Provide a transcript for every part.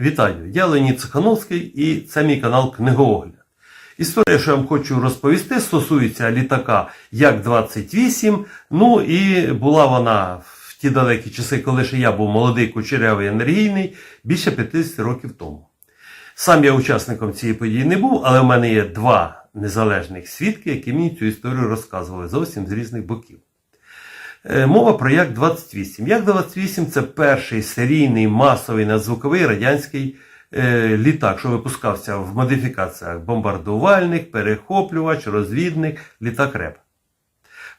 Вітаю! Я Леонід Цихановський і це мій канал Книгоогляд. Історія, що я вам хочу розповісти, стосується літака Як-28. Ну і була вона в ті далекі часи, коли ще я був молодий, кучерявий, енергійний, більше 50 років тому. Сам я учасником цієї події не був, але в мене є два незалежних свідки, які мені цю історію розказували зовсім з різних боків. Е, Мова про Як-28. Як-28 це перший серійний масовий надзвуковий радянський е, літак, що випускався в модифікаціях бомбардувальник, перехоплювач, розвідник, літак РЕП.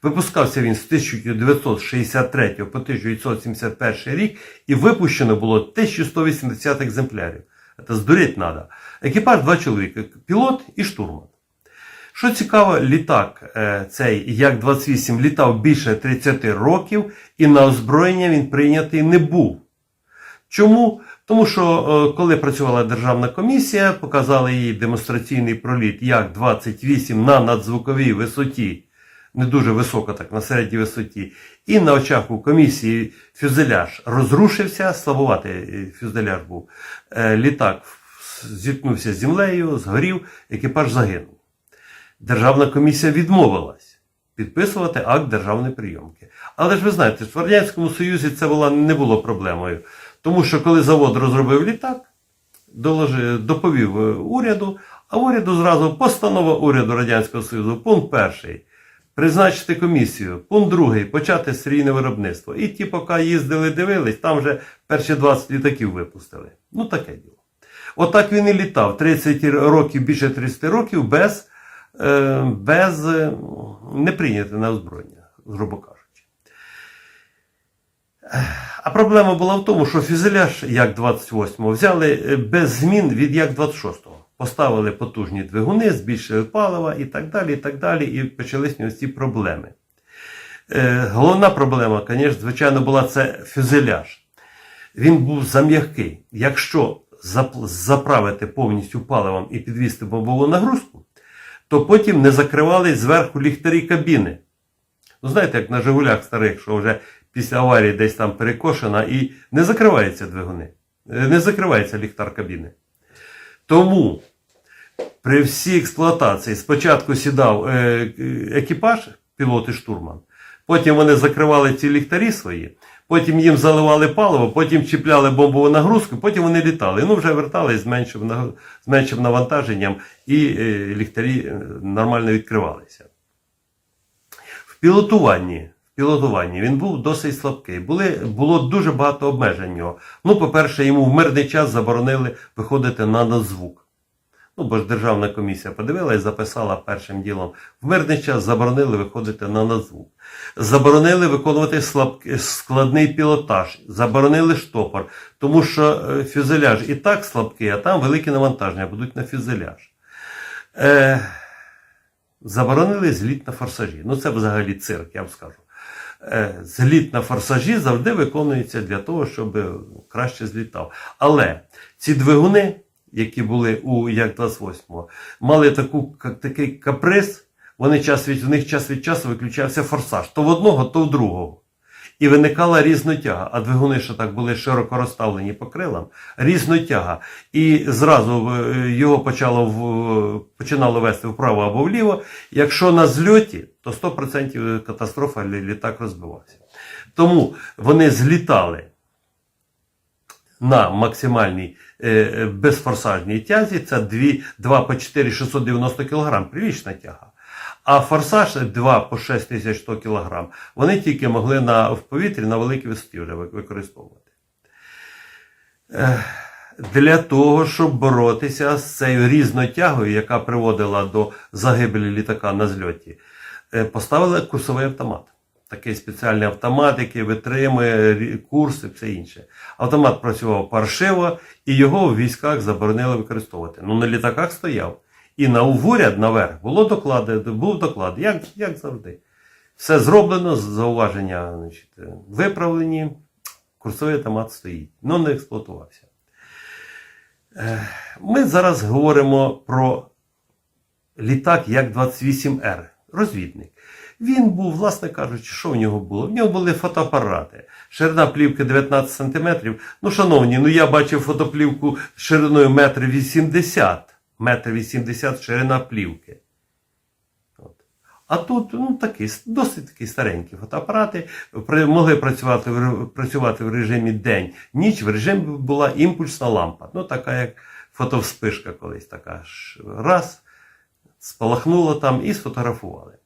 Випускався він з 1963 по 1971 рік і випущено було 1180 екземплярів. Це здуріть треба. Екіпаж два чоловіка, пілот і штурман. Що цікаво, літак е, цей Як-28 літав більше 30 років і на озброєння він прийнятий не був. Чому? Тому що е, коли працювала державна комісія, показали їй демонстраційний проліт Як-28 на надзвуковій висоті, не дуже високо, так на середній висоті, і на очах у комісії фюзеляж розрушився, слабуватий е, фюзеляж був. Літак зіткнувся з землею, згорів, екіпаж загинув. Державна комісія відмовилась підписувати акт державної прийомки. Але ж ви знаєте, в Радянському Союзі це була, не було проблемою. Тому що коли завод розробив літак, доложив, доповів е, уряду, а уряду зразу постанова уряду Радянського Союзу, пункт перший. Призначити комісію. Пункт другий почати серійне виробництво. І ті, поки їздили, дивились, там вже перші 20 літаків випустили. Ну, таке діло. Отак він і літав 30 років, більше 30 років без, без е, не прийняти на озброєння, грубо кажучи. А проблема була в тому, що фюзеляж як 28 взяли е, без змін від як 26 Поставили потужні двигуни, збільшили палива і так далі, і так далі, і почались ось ці проблеми. Е, головна проблема, звичайно, була це фюзеляж. Він був зам'який. Якщо заправити повністю паливом і підвісти бомбову нагрузку, то потім не закривали зверху ліхтарі кабіни. Ну, знаєте, як на Жигулях старих, що вже після аварії десь там перекошена і не закриваються двигуни, е, не закривається ліхтар кабіни. Тому при всій експлуатації спочатку сідав е, е, екіпаж, пілот і штурман, потім вони закривали ці ліхтарі свої, потім їм заливали паливо, потім чіпляли бомбову нагрузку, потім вони літали. Ну, вже вертались з меншим, з меншим навантаженням, і е, ліхтарі е, нормально відкривалися. В пілотуванні. В пілотуванні він був досить слабкий. Були, було дуже багато обмежень нього. Ну, по-перше, йому в мирний час заборонили виходити на надзвук. Ну, бо ж Державна комісія подивила і записала першим ділом. В мирний час заборонили виходити на надзвук. Заборонили виконувати складний пілотаж, заборонили штопор, тому що е, фюзеляж і так слабкий, а там великі навантаження будуть на фюзеляж. Е, заборонили зліт на форсажі. Ну, це взагалі цирк, я вам скажу. Е, Зліт на форсажі завжди виконується для того, щоб е, краще злітав. Але ці двигуни, які були у Як-28, мали таку, такий каприз, вони час від, в них час від часу виключався форсаж. То в одного, то в другого. І виникала різнотяга, а двигуни, що так були широко розставлені по крилам, різнотяга. І зразу е, його почало в, починало вести вправо або вліво. Якщо на зльоті, то 100% катастрофа літак розбивався. Тому вони злітали на максимальній е, е, безфорсажній тязі, це 2, 2 по 4 690 кг, прилічна тяга. А форсаж 2 по 6100 кг, вони тільки могли на, в повітрі на великій висоті вже використовувати. Ех, Для того, щоб боротися з цією різнотягою, яка приводила до загибелі літака на зльоті, е, поставили курсовий автомат. Такий спеціальний автомат, який витримує курс і все інше. Автомат працював паршиво, і його в військах заборонили використовувати. Ну, на літаках стояв. І на уряд наверх було доклади, був доклад, як, як завжди. Все зроблено, зауваження значить, виправлені, курсовий автомат стоїть, але не експлуатувався. Ми зараз говоримо про літак Як-28Р, розвідник. Він був, власне кажучи, що в нього було? В нього були фотоапарати. Ширина плівки 19 см. Ну, шановні, ну я бачив фотоплівку шириною метр 80 метр 80 ширина плівки. От. А тут ну, такі, досить такі старенькі фотоапарати. Могли працювати, працювати в режимі день, ніч, в режимі була імпульсна лампа. Ну, така як фотовспишка колись така раз, спалахнуло там і сфотографували.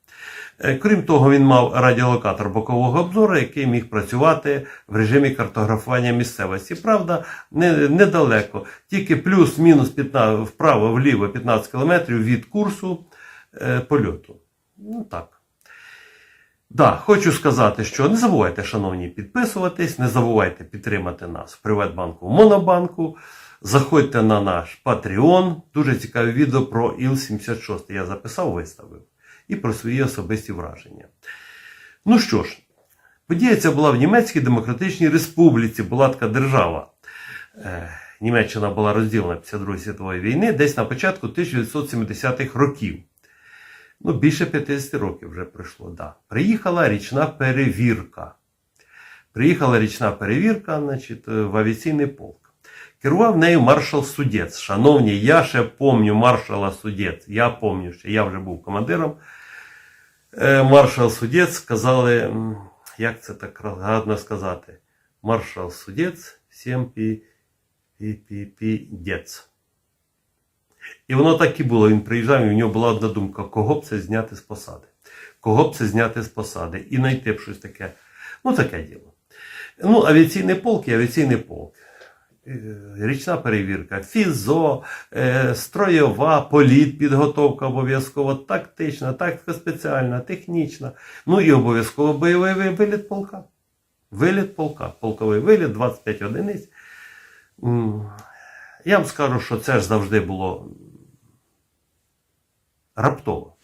Е, Крім того, він мав радіолокатор бокового обзору, який міг працювати в режимі картографування місцевості. Правда, недалеко, тільки плюс-мінус 15, вправо-вліво 15 км від курсу е, польоту. Ну так. Да, хочу сказати, що не забувайте, шановні, підписуватись, не забувайте підтримати нас в Приватбанку в Монобанку. Заходьте на наш Patreon. Дуже цікаве відео про Іл-76. Я записав, виставив. І про свої особисті враження. Ну що ж, подія ця була в Німецькій Демократичній Республіці, була така держава. Е, Німеччина була розділена після Другої світової війни десь на початку 1970-х років. Ну, більше 50 років вже пройшло. Да. Приїхала річна перевірка. Приїхала річна перевірка значить, в авіаційний полк. Керував нею маршал Судець. Шановні, я ще помню маршала Судець. Я помню, що я вже був командиром. Е, Маршал Судець сказали, як це так гарно сказати? Маршал Судець, всім пі, пі, пі. І воно так і було. Він приїжджав, і в нього була одна думка: кого б це зняти з посади? Кого б це зняти з посади? І знайти б щось таке. Ну, таке діло. Ну, авіаційний полк і авіаційний полк. Е, Річна перевірка, фізо, е, стройова, політ, обов'язково, тактична, тактика спеціальна, технічна. Ну і обов'язково бойовий виліт полка. Виліт полка, полковий виліт, 25 одиниць. Я вам скажу, що це ж завжди було раптово.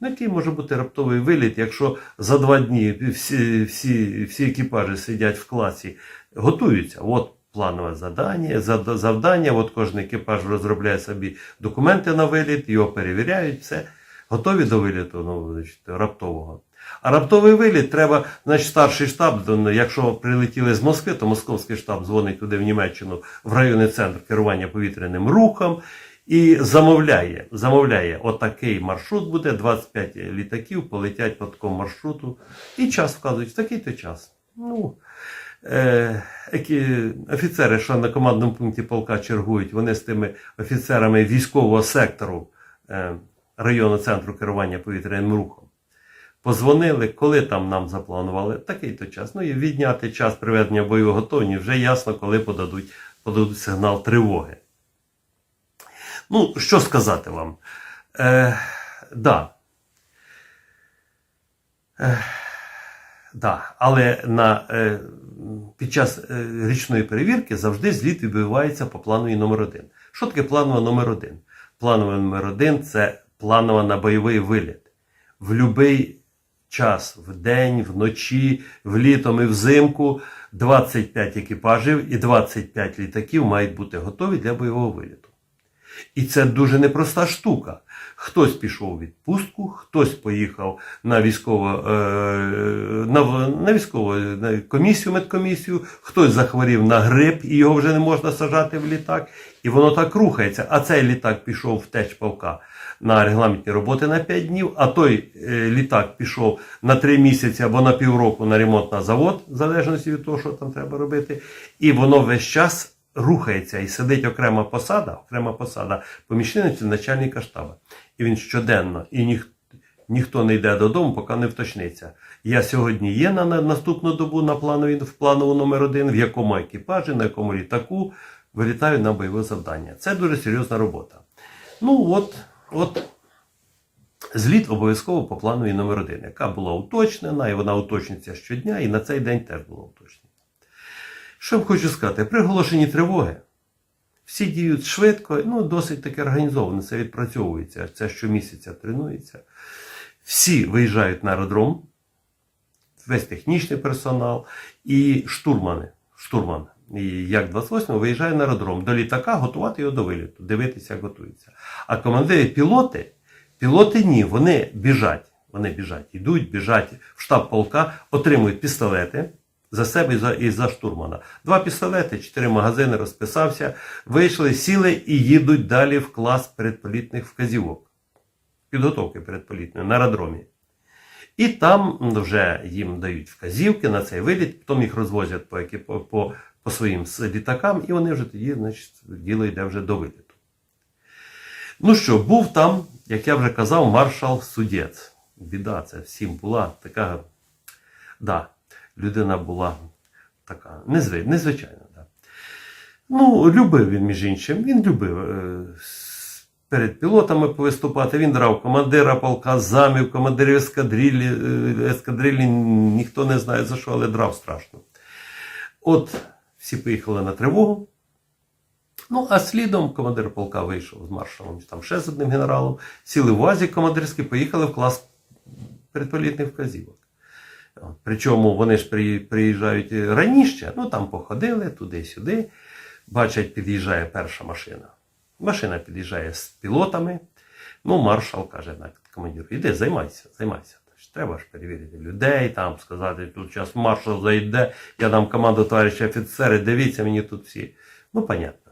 Ну, який може бути раптовий виліт, якщо за два дні всі, всі, всі екіпажі сидять в класі, готуються. От планове завдання, завдання, от кожен екіпаж розробляє собі документи на виліт, його перевіряють, все. Готові до виліту ну, значить, раптового. А раптовий виліт треба, значить, старший штаб, ну, якщо прилетіли з Москви, то московський штаб дзвонить туди в Німеччину в районний центр керування повітряним рухом і замовляє, замовляє, отакий маршрут буде, 25 літаків полетять по такому маршруту. І час вказують, в такий-то час. Ну, які офіцери, що на командному пункті полка чергують, вони з тими офіцерами військового сектору е, районного центру керування повітряним рухом. Позвонили, коли там нам запланували, такий-то час. Ну і відняти час приведення бойової готовні вже ясно, коли подадуть, подадуть сигнал тривоги. Ну, що сказати вам? Е, да. Е, да. Але на, е, під час е, річної перевірки завжди зліт відбувається по плановій номер 1 Що таке планова номер 1 Планова номер 1 це планова на бойовий виліт. В будь-який час, в день, вночі, влітом і взимку 25 екіпажів і 25 літаків мають бути готові для бойового виліту. І це дуже непроста штука. Хтось пішов у відпустку, хтось поїхав на військову, е, на, на військову на комісію, медкомісію, хтось захворів на грип і його вже не можна сажати в літак. І воно так рухається. А цей літак пішов в теч полка на регламентні роботи на 5 днів, а той е, літак пішов на 3 місяці або на півроку на ремонт на завод, в залежності від того, що там треба робити. І воно весь час рухається і сидить окрема посада, окрема посада помічниці начальника штабу. І він щоденно, і ніх, ніхто не йде додому, поки не вточниться. Я сьогодні є на, на наступну добу на планові, в планову номер один, в якому екіпажі, на якому літаку вилітаю на бойове завдання. Це дуже серйозна робота. Ну от, от зліт обов'язково по плановій номер один, яка була уточнена, і вона уточнюється щодня, і на цей день теж була уточнена. Що я хочу сказати, при оголошенні тривоги всі діють швидко, ну досить таки організовано, це відпрацьовується, це щомісяця тренується. Всі виїжджають на аеродром, весь технічний персонал і штурмани. Штурман як 28 виїжджає на аеродром до літака, готувати його до виліту, дивитися, як готується. А командири пілоти, пілоти ні, вони біжать. Вони біжать, йдуть, біжать в штаб полка, отримують пістолети за себе і за, і за штурмана. Два пістолети, чотири магазини розписався, вийшли, сіли і їдуть далі в клас передполітних вказівок. Підготовки передполітної на аеродромі. І там вже їм дають вказівки на цей виліт, потім їх розвозять по, по, по, по своїм літакам, і вони вже тоді, значить, діло йде вже до виліту. Ну що, був там, як я вже казав, маршал Судець. Біда, це всім була така. Да, людина була така незви, незвичайна. Да. Ну, любив він, між іншим, він любив е, перед пілотами повиступати. Він драв командира полка, замів, командирів ескадрилі, е, ескадрилі, ніхто не знає за що, але драв страшно. От всі поїхали на тривогу. Ну, а слідом командир полка вийшов з маршалом, там ще з одним генералом, сіли в УАЗі командирський, поїхали в клас передполітних вказівок. Причому вони ж приїжджають раніше, ну там походили туди-сюди. Бачать, під'їжджає перша машина. Машина під'їжджає з пілотами. Ну, маршал каже на командиру: іди, займайся, займайся. Треба ж перевірити людей, там сказати, тут зараз маршал зайде, я дам команду товариші офіцери, дивіться мені тут всі. Ну, понятно.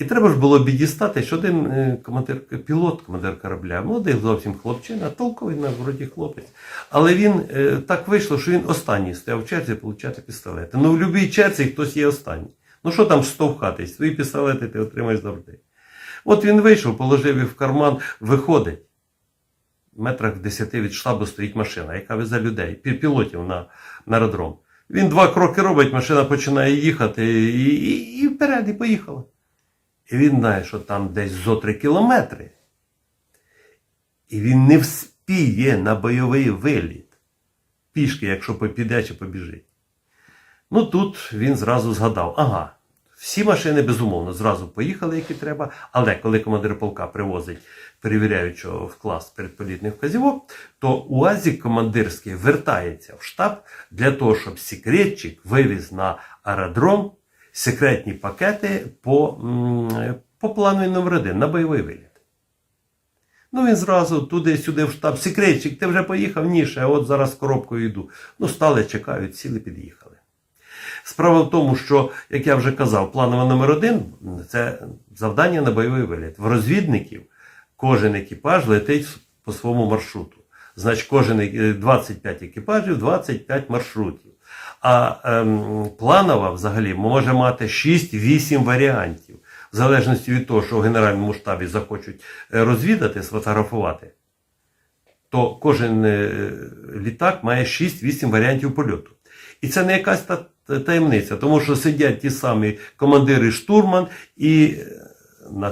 І треба ж було підістати, що один е, командир, пілот, командир корабля, молодий зовсім хлопчина, толковий на вроді хлопець. Але він е, так вийшло, що він останній стояв в черзі отримати пістолети. Ну, в будь-якій черзі хтось є останній. Ну що там штовхатись? Свої пістолети ти отримаєш завжди. От він вийшов, положив їх в карман, виходить. Метрах в 10 від штабу стоїть машина, яка везе людей, пілотів на, на аеродром. Він два кроки робить, машина починає їхати і, і, і вперед, і поїхала. І він знає, що там десь зо три кілометри. І він не вспіє на бойовий виліт. Пішки, якщо піде чи побіжить. Ну тут він зразу згадав: ага, всі машини, безумовно, зразу поїхали, які треба. Але коли командир полка привозить перевіряючого в клас передполітних вказівок, то УАЗик командирський вертається в штаб для того, щоб секретчик вивіз на аеродром секретні пакети по, по плану номер один на бойовий виліт. Ну він зразу туди-сюди в штаб. Секретчик, ти вже поїхав? Ні, ще от зараз коробкою йду. Ну, стали, чекають, сіли, під'їхали. Справа в тому, що, як я вже казав, планове номер один це завдання на бойовий виліт. В розвідників кожен екіпаж летить по своєму маршруту. Значить, кожен е, 25 екіпажів, 25 маршрутів. А ем, планова взагалі може мати 6-8 варіантів, в залежності від того, що в Генеральному штабі захочуть е, розвідати, сфотографувати, то кожен е, літак має 6-8 варіантів польоту. І це не якась та та- таємниця, тому що сидять ті самі командири штурман і е, на,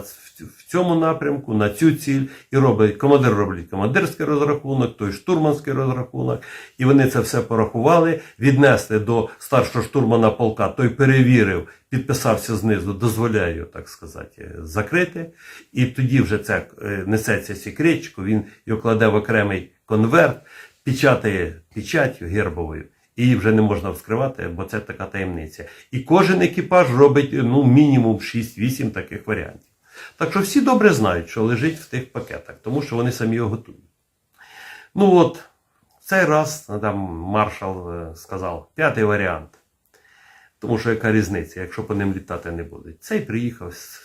в цьому напрямку, на цю ціль, і роблять, командир робить командирський розрахунок, той штурманський розрахунок, і вони це все порахували, віднесли до старшого штурмана полка, той перевірив, підписався знизу, дозволяю, так сказати, закрити. І тоді вже це е, несеться секретчику, він його кладе в окремий конверт, печатає печаттю гербовою. Її вже не можна вскривати, бо це така таємниця. І кожен екіпаж робить ну, мінімум 6-8 таких варіантів. Так що всі добре знають, що лежить в тих пакетах, тому що вони самі його готують. Ну от, цей раз там маршал е, сказав, п'ятий варіант. Тому що яка різниця, якщо по ним літати не будуть. Цей приїхав з,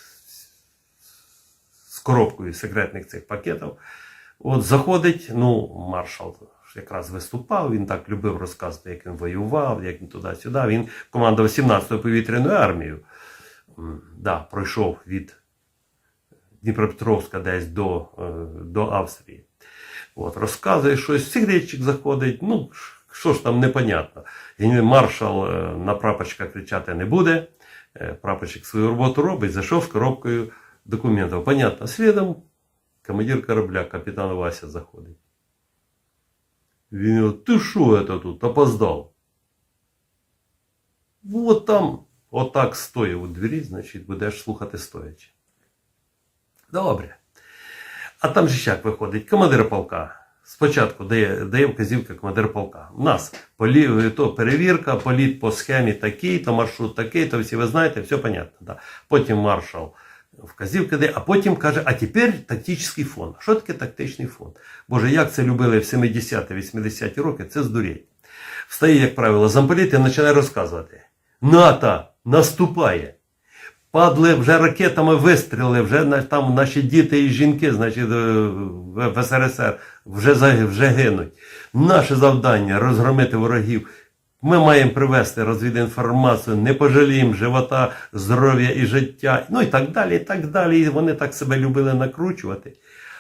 з коробкою секретних цих пакетів. От заходить, ну, маршал якраз виступав, він так любив розказувати, як він воював, як він туди-сюди. Він командував 17-ю повітряною армією. Да, пройшов від Дніпропетровська десь до, е, до Австрії. От, розказує щось, секретчик заходить, ну, що ж там непонятно. Маршал е, на прапорщика кричати не буде. Е, Прапорщик свою роботу робить, зайшов з коробкою документів. Понятно, слідом командир корабля, капітан Вася заходить. Він його, ти що це тут, опоздав? Вот там, отак стоїть у двері, значить, будеш слухати стоячи. Добре. А там же як виходить, командир полка. Спочатку дає, дає вказівка командир полка. У нас полі, то перевірка, політ по схемі такий, то маршрут такий, то всі ви знаєте, все понятно. Да. Потім маршал вказівки дає, а потім каже, а тепер тактичний фон. Що таке тактичний фон? Боже, як це любили в 70-80-ті роки, це здурєть. Встає, як правило, замполіт і починає розказувати. НАТО наступає. Падли вже ракетами вистріли, вже там наші діти і жінки, значить, е, в СРСР вже, вже гинуть. Наше завдання розгромити ворогів. Ми маємо привести розвідінформацію, не пожаліємо живота, здоров'я і життя, ну і так далі, і так далі. І вони так себе любили накручувати.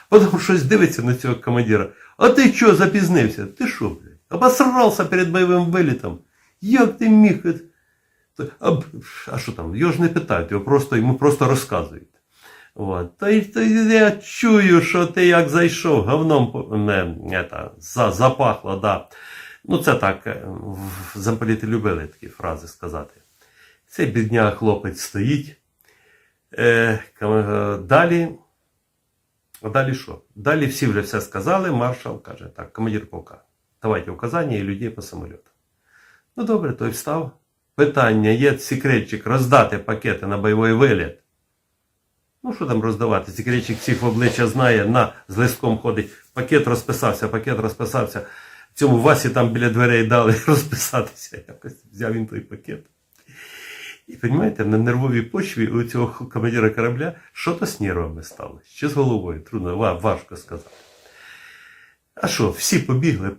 Потім щось дивиться на цього командира. А ти що запізнився? Ти що, блядь? Обосрався перед бойовим вилітом? Як ти міг? Це?» А, а що там? Його ж не питають, його просто, йому просто розказують. От. Та, та я чую, що ти як зайшов, говном не, не, та, за, запахло, да. Ну, це так, е, замполіти любили такі фрази сказати. Цей бідня хлопець стоїть. Е, е, далі. А далі що? Далі всі вже все сказали, маршал каже, так, командир полка, давайте указання і людей по самоліту. Ну добре, той встав. Питання, є секретчик роздати пакети на бойовий виліт. Ну, що там роздавати? Секретчик всіх в обличчя знає, на, з листком ходить. Пакет розписався, пакет розписався. Цьому Васі там біля дверей дали розписатися. Якось взяв він той пакет. І розумієте, на нервовій почві у цього командира корабля що-то з нервами стало. Чи з головою? Трудно, важко сказати. А що, всі побігли,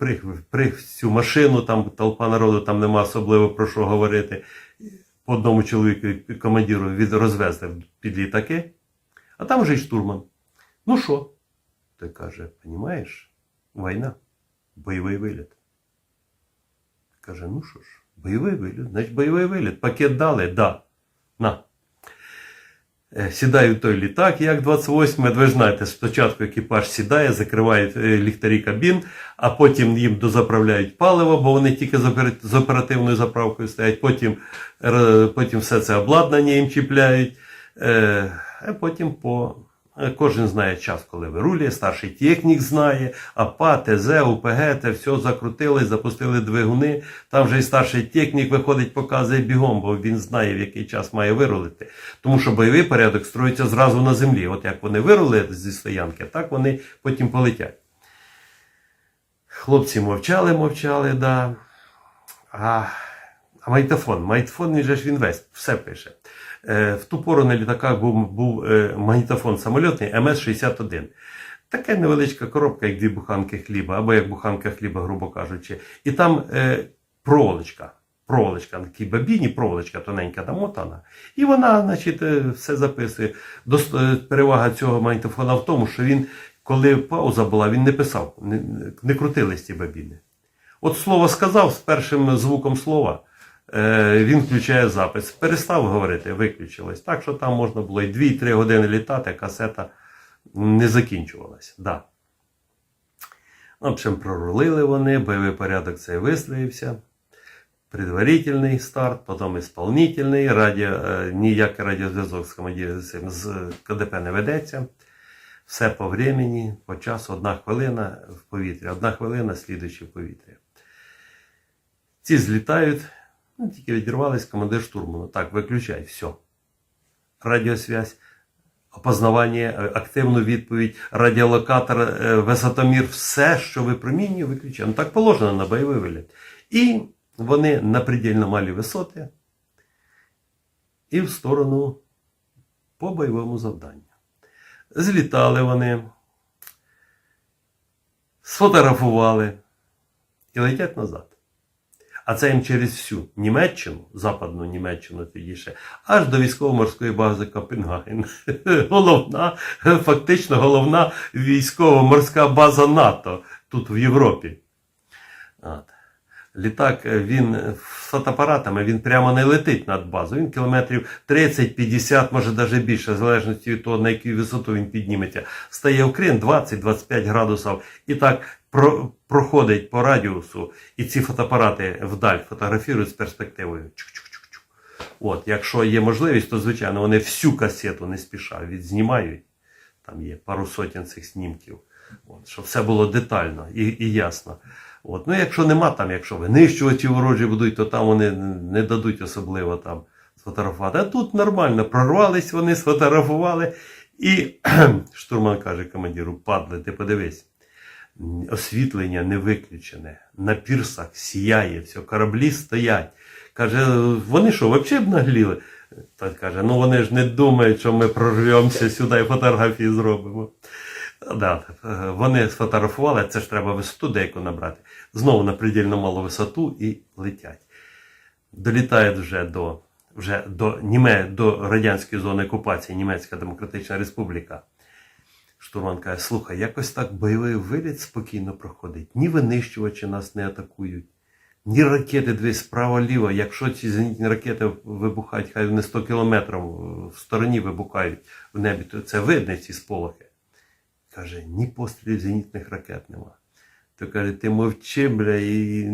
приг в цю машину, там толпа народу, там нема особливо про що говорити. По одному чоловіку, командиру від розвезли під літаки, а там вже й штурман. Ну що? Той каже, понімаєш, війна, бойовий виліт. Каже, ну що ж, бойовий виліт, значить бойовий виліт. Пакет дали, да. На. Е, Сідаю в той літак, як 28 Ви ж знаєте, спочатку екіпаж сідає, закривають е, ліхтарі кабін, а потім їм дозаправляють паливо, бо вони тільки з оперативною заправкою стоять. Потім, потім все це обладнання їм чіпляють. Е, А потім по. Е, Кожен знає час, коли вирулює, старший технік знає, АПА, ТЗ, УПГ, те все закрутили, запустили двигуни. Там вже і старший технік виходить, показує бігом, бо він знає, в який час має вирулити. Тому що бойовий порядок строїться зразу на землі. От як вони вирули зі стоянки, так вони потім полетять. Хлопці мовчали, мовчали, да. А, а майтофон, майтофон, він же ж він весь, все пише. Е, в ту пору на літаках був, був е, магнітофон самольотний МС-61. Така невеличка коробка, як дві буханки хліба, або як буханка хліба, грубо кажучи. І там е, проволочка. Проволочка, на такій бабіні, проволочка тоненька намотана. І вона, значить, все записує. Перевага цього магнітофона в тому, що він, коли пауза була, він не писав, не, не крутились ці бабіни. От слово сказав з першим звуком слова, він включає запис. Перестав говорити, виключилось. Так що там можна було і 2-3 години літати, касета не закінчувалась. Да. В общем, прорулили вони, бойовий порядок цей вистроївся. Предварительний старт, потім ісполнительний, радіо, е, ніякий радіозв'язок з з КДП не ведеться. Все по времени, по часу, одна хвилина в повітрі, одна хвилина слідуючи в повітрі. Ці злітають, ну, тільки відірвались командир штурману. Так, виключай, все. Радіосвязь, опознавання, е, активну відповідь, радіолокатор, е, висотомір, все, що випромінює, виключай. Ну так положено на бойовий виліт. І вони на предельно малі висоти і в сторону по бойовому завданню. Злітали вони, сфотографували і летять назад. А це їм через всю Німеччину, Западну Німеччину тоді ще, аж до військово-морської бази Копенгаген. Головна, фактично головна військово-морська база НАТО тут в Європі. От. Літак е, він з фотоапаратами він прямо не летить над базою. Він кілометрів 30-50, може навіть більше, в залежності від того, на яку висоту він підніметься. Стає вкрин 20-25 градусів і так про, проходить по радіусу, і ці фотоапарати вдаль фотографірують з перспективою. Чук-чук-чук-чук. От, якщо є можливість, то звичайно вони всю касету не спіша відзнімають. Там є пару сотень цих снімків. От, щоб все було детально і, і ясно. От. Ну, якщо нема там, якщо винищувачі ворожі будуть, то там вони не дадуть особливо там сфотографувати. А тут нормально, прорвались вони, сфотографували. І штурман каже командиру, падли, ти подивись. Освітлення не виключене, на пірсах сіяє, все, кораблі стоять. Каже, вони що, взагалі б нагліли? Той каже, ну вони ж не думають, що ми прорвемося сюди і фотографії зробимо. Да, вони сфотографували, це ж треба висоту деяку набрати. Знову на предельно малу висоту і летять. Долітають вже до, вже до, Німе, до радянської зони окупації Німецька Демократична Республіка. Штурман каже, слухай, якось так бойовий виліт спокійно проходить. Ні винищувачі нас не атакують, ні ракети десь справа-ліво. Якщо ці зенітні ракети вибухають, хай вони 100 кілометрів в стороні вибухають в небі, то це видно ці сполохи. Каже, ні пострілів зенітних ракет нема. То каже, ти мовчи, бля, і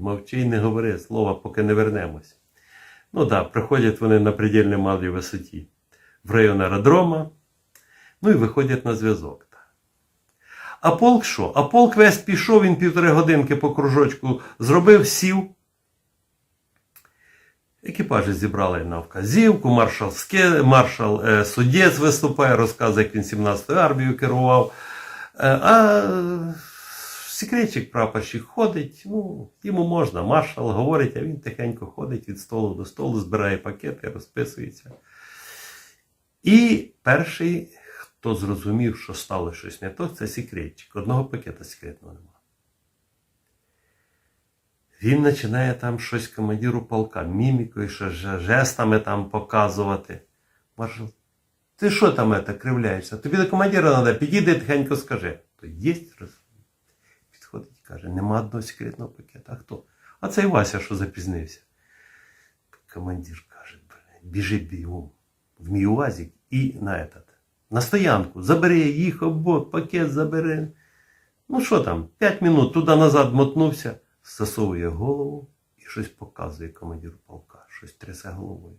мовчи і не говори слова, поки не вернемось. Ну так, да, приходять вони на предельно малій висоті в район аеродрома, ну і виходять на зв'язок. А полк що? А полк весь пішов, він півтори годинки по кружочку зробив, сів. Екіпажі зібрали на вказівку, маршал, Ски, маршал е, Судець виступає, розказує, як він 17-ю армією керував. Е, а секретчик прапорщик ходить, ну, йому можна, маршал говорить, а він тихенько ходить від столу до столу, збирає пакети, розписується. І перший, хто зрозумів, що стало щось не то, це секретчик. Одного пакета секретного немає. Він починає там щось командиру полка, мімікою, жестами там показувати. Маршал, ти що там это, кривляєшся? Тобі до командира треба, підійди тихенько скажи. То є. Підходить і каже, нема одного секретного пакета. А хто? А цей Вася, що запізнився. Командир каже, «Блін, біжи бігом в мій УАЗик і на этот, на стоянку. Забери їх обох, пакет забери. Ну що там, 5 минут туди-назад мотнувся, засовує голову і щось показує командиру полка, щось трясе головою.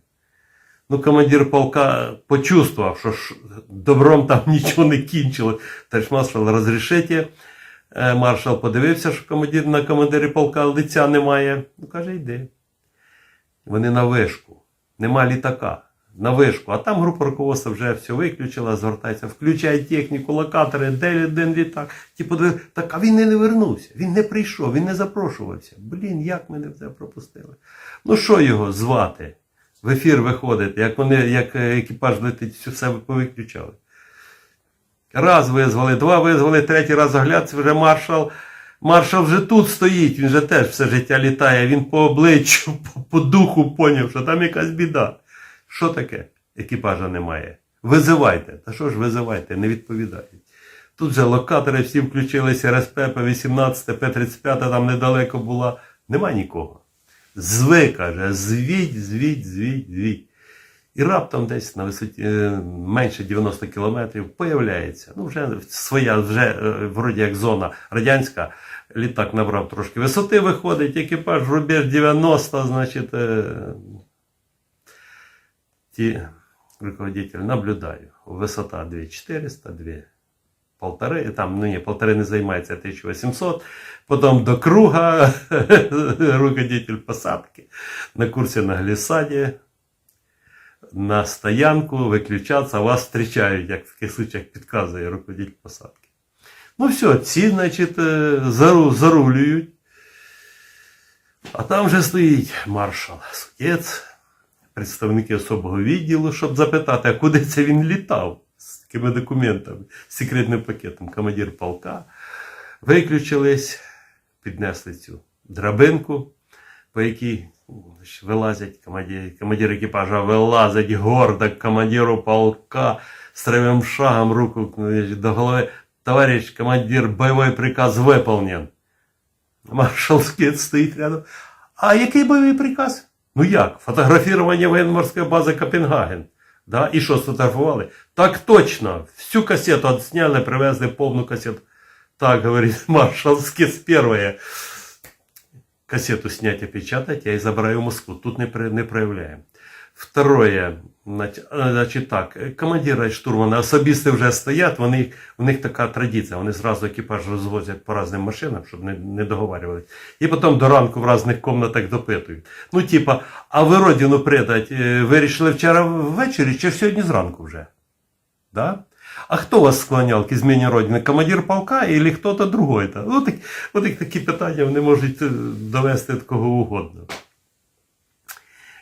Ну, командир полка почувствував, що добром там нічого не кінчило. Товариш маршал, розрішите. Е, Маршал подивився, що командир, на командирі полка лиця немає. Ну, каже, йди. Вони на вишку. Нема літака. На вишку. А там група руководства вже все виключила, звертається, включає техніку, локатори, де один літак. Подивили, так а він не вернувся, він не прийшов, він не запрошувався. Блін, як ми не це пропустили. Ну що його звати? В ефір виходити, як вони, як е, екіпаж летить, все себе повиключали. Раз визвали, два визвали, третій раз оглядці вже маршал. Маршал вже тут стоїть, він же теж все життя літає, він по обличчю, по, по духу поняв, що там якась біда. Що таке? Екіпажа немає. Визивайте. Та що ж визивайте, не відповідають. Тут же локатори всі включилися, РСП, П-18, П-35 там недалеко була. Нема нікого. Зви, каже, звіть, звіть, звіть, звіть. І раптом десь на висоті е, менше 90 кілометрів появляється. Ну, вже своя, вже е, вроді як зона радянська. Літак набрав трошки висоти, виходить, екіпаж рубеж 90, значить, е, ті руководитель наблюдаю. Висота 2400, 2 полтори, там, ну ні, полтори не займається 1800, потім до круга, руководитель посадки, на курсі на глісаді, на стоянку, виключатися, вас зустрічають, як в таких случаях підказує руководитель посадки. Ну все, ці, значить, е, зару, зарулюють. А там вже стоїть маршал Судець, представники особого відділу, щоб запитати, а куди це він літав з такими документами, з секретним пакетом. Командир полка виключились, піднесли цю драбинку, по якій вилазять командир, командир екіпажа вилазить гордо командиру полка строевым шагом руку до голови. Товарищ командир, бойовий приказ выполнен. Маршал Скет стоїть рядом. А який бойовий приказ? Ну як? Фотографування военно-морської бази Копенгаген. Да? І що сфотографували? Так точно. Всю кассету отсняли, привезли повну кассету. Так, говорит маршал Скіс первое. Кассету снять и печатать, я и забираю в Москву. Тут не, не проявляем. Второе. Значить, е, так, е, командира і штурмана особисто вже стоять, вони, у них така традиція, вони зразу екіпаж розвозять по різним машинам, щоб не, не договарювалися. І потім до ранку в різних кімнатах допитують. Ну, типа, а ви родину предать е, вирішили вчора ввечері чи сьогодні зранку вже? Да? А хто вас склоняв к зміні родини? Командир полка или хто-то другой? -то? Ну, так, от такі питання вони можуть довести до кого угодно.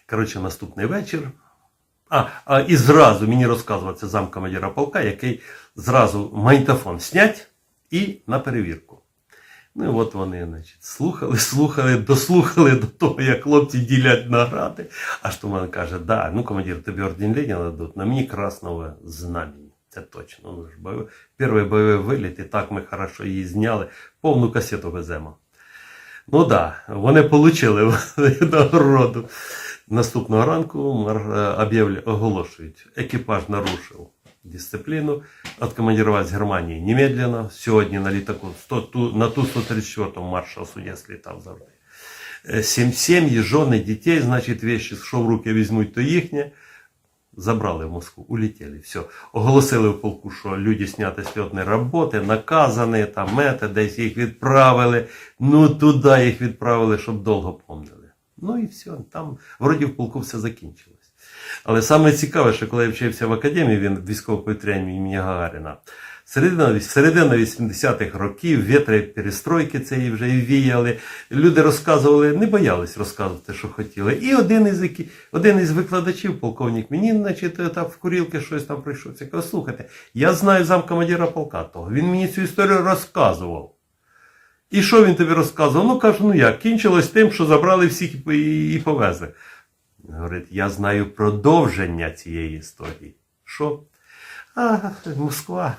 Коротше, наступний вечір. А, а і зразу мені розказував це замкомандира полка, який зразу магнітофон снять і на перевірку. Ну і от вони, значить, слухали, слухали, дослухали до того, як хлопці ділять награди. А штурман каже: да, ну командир, тобі орден Леніна дадуть, на мені красного знамені. Це точно. Ну, ж бойовий, перший бойовий виліт, і так ми хорошо її зняли, повну касету веземо. Ну так, да, вони отримали нагороду. Наступного ранку е, оголошують, екіпаж нарушив дисципліну, откомандировать з Германії немедленно. Сьогодні на літаку 100, ту, на Ту-134 маршал Судес літав завжди. Е, Сім, сім'ї, жони, дітей, значить, вещи, що в руки візьмуть, то їхнє. Забрали в Москву, улетіли, все. Оголосили в полку, що люди зняті з льотної роботи, наказані, там мета, десь їх відправили. Ну, туди їх відправили, щоб довго помнили. Ну і все. Там вроді в полку все закінчилось. Але саме цікаве, що коли я вчився в академії, він військово-повітряній імені Гагаріна, середина, середина 80-х років, вітри перестройки цієї вже і віяли. Люди розказували, не боялись розказувати, що хотіли. І один із, які- один із викладачів, полковник мені, значить, так в курілки щось там прийшов. Я кажу, слухайте, я знаю замкомандира полка того. Він мені цю історію розказував. І що він тобі розказував? Ну, кажу, ну як, кінчилось тим, що забрали всіх і, по- і, і повезли. Говорить, я знаю продовження цієї історії. Що? А, Москва.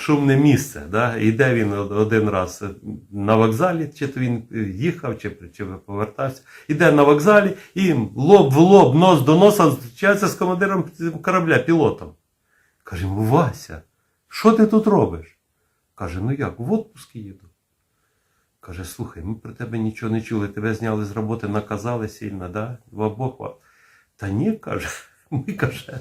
Шумне місце. Да? Іде він один раз на вокзалі, чи то він їхав, чи, чи повертався. Іде на вокзалі і лоб в лоб, нос до носа зустрічається з командиром корабля, пілотом. Каже, йому, Вася, що ти тут робиш? Каже, ну як, в отпуск їду. Каже, слухай, ми про тебе нічого не чули, тебе зняли з роботи, наказали сильно, да? В обох. ва- Та ні, каже, ми каже,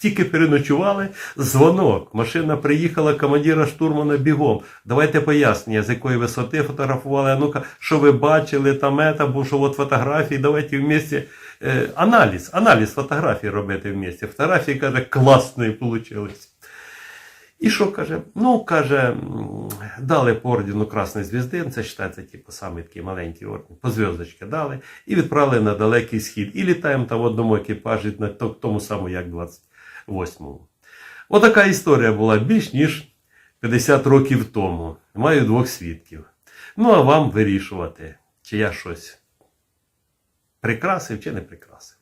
тільки переночували, дзвонок. Машина приїхала, командира штурмана бігом. Давайте пояснення, з якої висоти фотографували. А ну-ка, що ви бачили, там ета, бо що от фотографії, давайте вместе. Е, аналіз, аналіз фотографій робити вместе. Фотографії, каже, класні получились. І що каже? Ну, каже, дали по ордену Красної Звізди, це вважається, типу, самий такий маленький орден, по зв'язочки дали, і відправили на далекий схід. І літаємо там в одному екіпажі на тому самому, як 28-му. Отака історія була більш ніж 50 років тому. Маю двох свідків. Ну, а вам вирішувати, чи я щось прикрасив, чи не прикрасив.